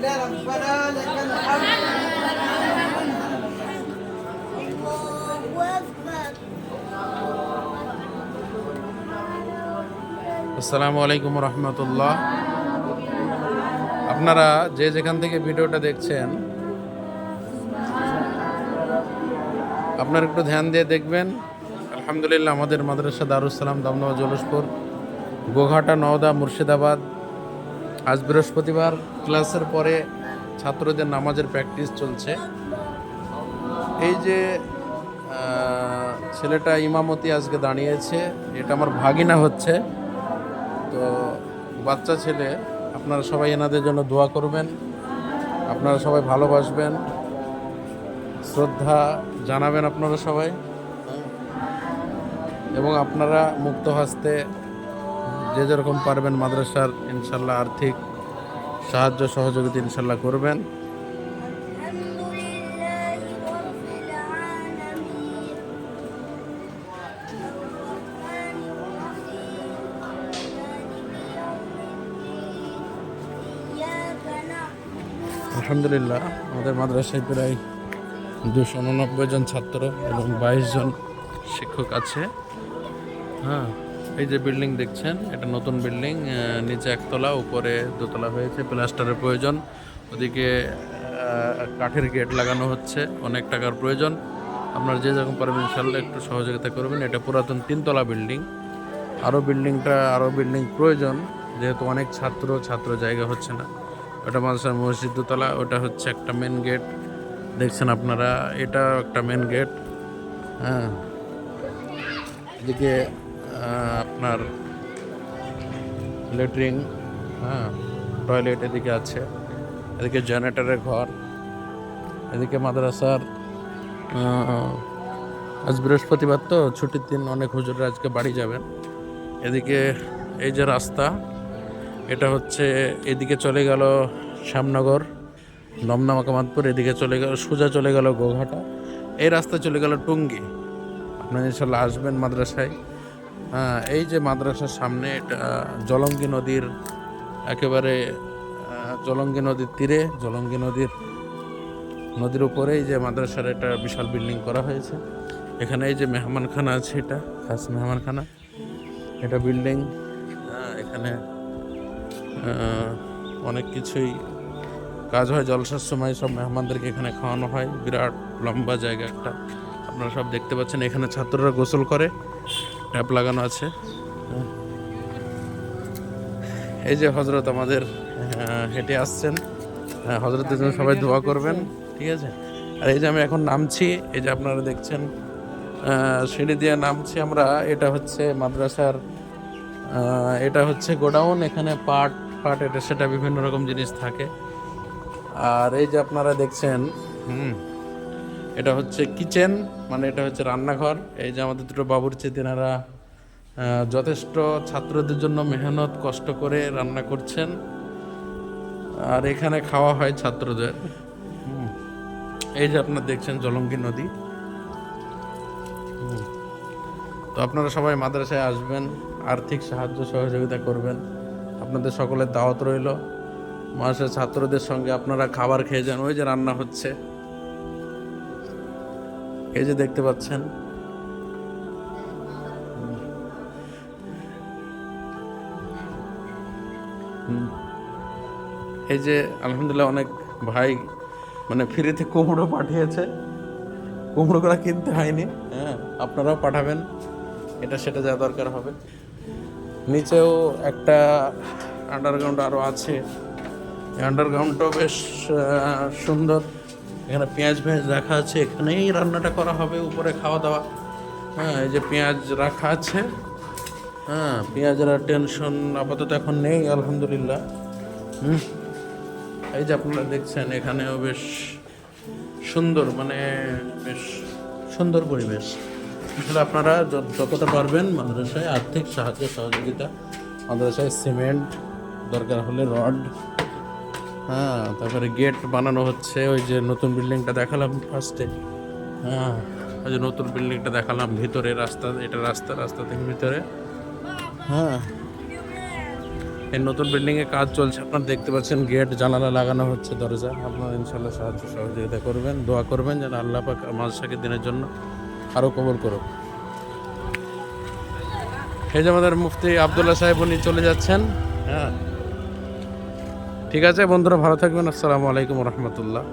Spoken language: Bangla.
لله ربنا لك الحمد আসসালামু আলাইকুম রহমতুল্লাহ আপনারা যে যেখান থেকে ভিডিওটা দেখছেন আপনারা একটু ধ্যান দিয়ে দেখবেন আলহামদুলিল্লাহ আমাদের মাদ্রাসা দারুসালাম দমদমা জলসপুর গোঘাটা নওদা মুর্শিদাবাদ আজ বৃহস্পতিবার ক্লাসের পরে ছাত্রদের নামাজের প্র্যাকটিস চলছে। এই যে ছেলেটা ইমামতি আজকে দাঁড়িয়েছে, এটা আমার ভাগিনা হচ্ছে। তো বাচ্চা ছেলে, আপনারা সবাই এনাদের জন্য দোয়া করবেন, আপনারা সবাই ভালোবাসবেন। শ্রদ্ধা জানাবেন আপনারা সবাই। এবং আপনারা মুক্ত হস্তে যে যেরকম পারবেন মাদ্রাসার ইনশাল্লাহ আর্থিক সাহায্য সহযোগিতা ইনশাল্লাহ করবেন। আলহামদুলিল্লাহ, আমাদের মাদ্রাসায় প্রায় দুশো উননব্বই জন ছাত্র এবং বাইশ জন শিক্ষক আছে। হ্যাঁ। এই যে বিল্ডিং দেখছেন, এটা নতুন বিল্ডিং নিচে একতলা, উপরে দোতলা হয়েছে, প্লাস্টারের প্রয়োজন। ওদিকে কাঠের গেট লাগানো হচ্ছে, অনেক টাকার প্রয়োজন। আপনার যে যেরকম পারবেন ইনশাল্লাহ একটু সহযোগিতা করবেন। এটা পুরাতন তিনতলা বিল্ডিং। আরও বিল্ডিংটা আরও বিল্ডিং প্রয়োজন, যেহেতু অনেক ছাত্র ছাত্র জায়গা হচ্ছে না। ওটা মাদ্রাসার মসজিদ দোতলা, ওটা হচ্ছে একটা মেন গেট দেখছেন আপনারা এটা একটা মেন গেট হ্যাঁ। এদিকে আপনার লেট্রিন হ্যাঁ টয়লেট এদিকে আছে এদিকে জেনারেটরের ঘর এদিকে মাদ্রাসার আজ বৃহস্পতিবার তো ছুটির দিন অনেক হুজুররা আজকে বাড়ি যাবেন। এদিকে এই যে রাস্তা এটা হচ্ছে এদিকে চলে গেল শ্যামনগর দমদমা মাকামাতপুর এদিকে চলে গেল সোজা চলে গেল গোঘাটা এই রাস্তা চলে গেল টুঙ্গি। আপনারা ইনশাল্লাহ আসবেন মাদ্রাসায়। এই যে মাদ্রাসার সামনে এটা জলঙ্গি নদীর একেবারে জলঙ্গি নদীর তীরে জলঙ্গি নদীর নদীর উপরে এই যে মাদ্রাসার একটা বিশাল বিল্ডিং করা হয়েছে। এখানে এই যে মেহমানখানা আছে এটা খাস মেহমানখানা। এটা বিল্ডিং এখানে আহ, অনেক কিছুই কাজ হয়। জলসার সময় সব মেহমানদেরকে এখানে খাওয়ানো হয়। বিরাট লম্বা জায়গা একটা। আপনারা সব দেখতে পাচ্ছেন এখানে ছাত্ররা গোসল করে। ট্যাপ লাগানো আছে। এই যে হজরত আমাদের হেঁটে আসছেন। হ্যাঁ, হজরতের জন্য সবাই দোয়া করবেন ঠিক আছে? আর এই যে আমি এখন নামছি এই যে আপনারা দেখছেন সিঁড়ি দিয়ে নামছি আমরা। এটা হচ্ছে মাদ্রাসার এটা হচ্ছে গোডাউন। এখানে পাট পাট এটা সেটা বিভিন্ন রকম জিনিস থাকে। আর এই যে আপনারা দেখছেন হুম এটা হচ্ছে কিচেন মানে এটা হচ্ছে রান্নাঘর। এই যে আমাদের দুটো বাবুর্চি তেনারা যথেষ্ট ছাত্রদের জন্য মেহনত, কষ্ট করে রান্না করছেন। আর এখানে খাওয়া হয় ছাত্রদের। এই যে আপনারা দেখছেন জলঙ্গি নদী। তো আপনারা সবাই মাদ্রাসায় আসবেন, আর্থিক সাহায্য সহযোগিতা করবেন। আপনাদের সকলের দাওয়াত রইল। মাসের ছাত্রদের সঙ্গে আপনারা খাবার খেয়ে যান। ওই যে রান্না হচ্ছে। এই যে দেখতে পাচ্ছেন। এই যে আলহামদুলিল্লাহ অনেক ভাই মানে ফ্রিতে কুমড়ো পাঠিয়েছে। কুমড়োগুলো কিনতে হয়নি হ্যাঁ আপনারাও পাঠাবেন। এটা সেটা যা দরকার হবে। নিচেও একটা আন্ডারগ্রাউন্ড আরও আছে। আন্ডারগ্রাউন্ডটাও বেশ সুন্দর। এখানে পেঁয়াজ পেঁয়াজ রাখা আছে, এখানেই রান্নাটা করা হবে, উপরে খাওয়া দাওয়া। হ্যাঁ এই যে পেঁয়াজ রাখা আছে হ্যাঁ পেঁয়াজের আর টেনশন আপাতত এখন নেই, আলহামদুলিল্লাহ। হুম, এই যে আপনারা দেখছেন, এখানেও বেশ সুন্দর মানে বেশ সুন্দর পরিবেশ। আসলে আপনারা যত- যতটা পারবেন মাদ্রাসায় আর্থিক সাহায্য, সহযোগিতা, মাদ্রাসায় সিমেন্ট দরকার হলে রড হ্যাঁ তারপরে গেট বানানো হচ্ছে, ওই যে নতুন বিল্ডিংটা দেখালাম ফার্স্টে হ্যাঁ ওই যে নতুন বিল্ডিংটা দেখালাম, ভিতরে রাস্তা, এটা রাস্তা রাস্তা থেকে ভিতরে। হ্যাঁ এই নতুন বিল্ডিংয়ে কাজ চলছে, আপনারা দেখতে পাচ্ছেন গেট, জানালা লাগানো হচ্ছে, দরজা। আপনারা ইনশাল্লাহ সাহায্য সহযোগিতা করবেন, দোয়া করবেন, যেন আল্লাহ পাক মাদ্রাসাকে দিনের জন্য আরও কবর করুক। এই যে আমাদের মুফতি আবদুল্লাহ সাহেব, উনি চলে যাচ্ছেন। হ্যাঁ। ঠিক আছে বন্ধুরা ভালো থাকবেন। আসসালামু আলাইকুম রহমতুল্লাহ।